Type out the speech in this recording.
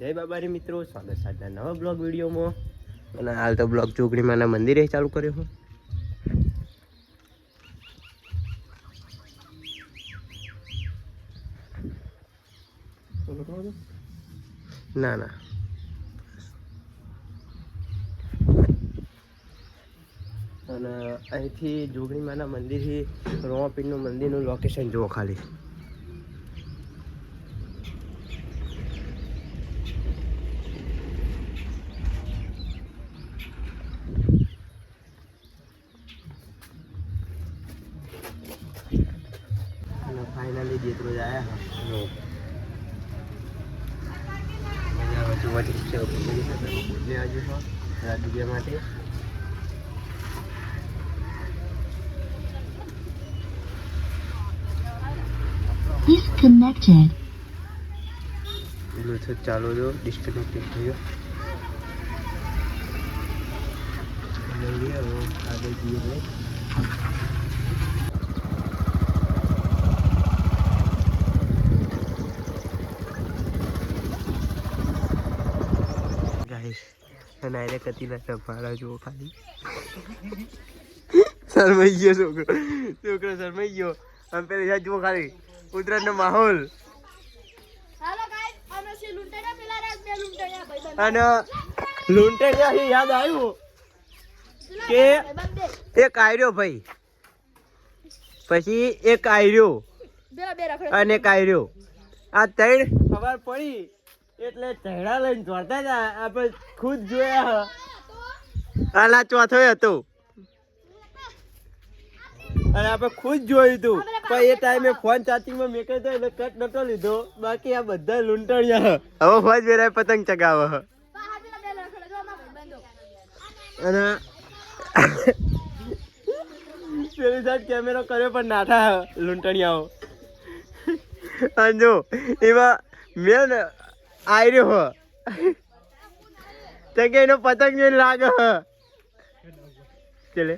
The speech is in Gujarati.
જય બાબારી મિત્રો, સ્વાગત સાધના નવા બ્લોગ વિડીયોમાં. અને હાલ તો બ્લોગ ચોકડીમાંના મંદિરે ચાલુ કર્યો હું. ના ના. અને અહીંથી જોગણીમાના મંદિરથી રોમાપીરનું મંદિરનું લોકેશન જુઓ ખાલી અને ફાઇનલી જેટલો જ. આવ્યા રાજ્ય માટે. Disconnected. બ્લૂટૂથ ચાલુ જો ડિસ્કનેક્ટેડ થયો. લઈએ હવે આગળ જઈએ. ગાઈસ. અને આને કતીના સફાળા જુઓ ખાલી. શરમાઈ ગયો છોકરો. છોકરો શરમાઈ ગયો. આમ પેલી સાઈડ જુઓ ખાલી. ઉત્તરાયણનો માહોલ. અને લૂંટાઈ યાદ આવ્યું? કે એક આયર્યો ભાઈ. પછી એક રખડે અને એક આયર્યો. આ ત્રણ ખબર પડી. એટલે ચહેડા લઈને જોડતા હતા. આપણે ખુદ જોયા આલા ચોથો હતો. અને આપણે ખુદ જોયું હતું પણ એ ટાઈમે ફોન ચાર્જિંગમાં મેં કર્યો એટલે કટ નતો લીધો. બાકી આ બધા લૂંટણિયા હવે ફોજ વેરાય પતંગ ચગાવે અને પેલી સાઈડ કેમેરો કર્યો પણ નાઠા લૂંટણિયાઓ. અને જો એમાં મેં ને આયર્યો હ તો કે એનો પતંગ જોઈને લાગે ચલે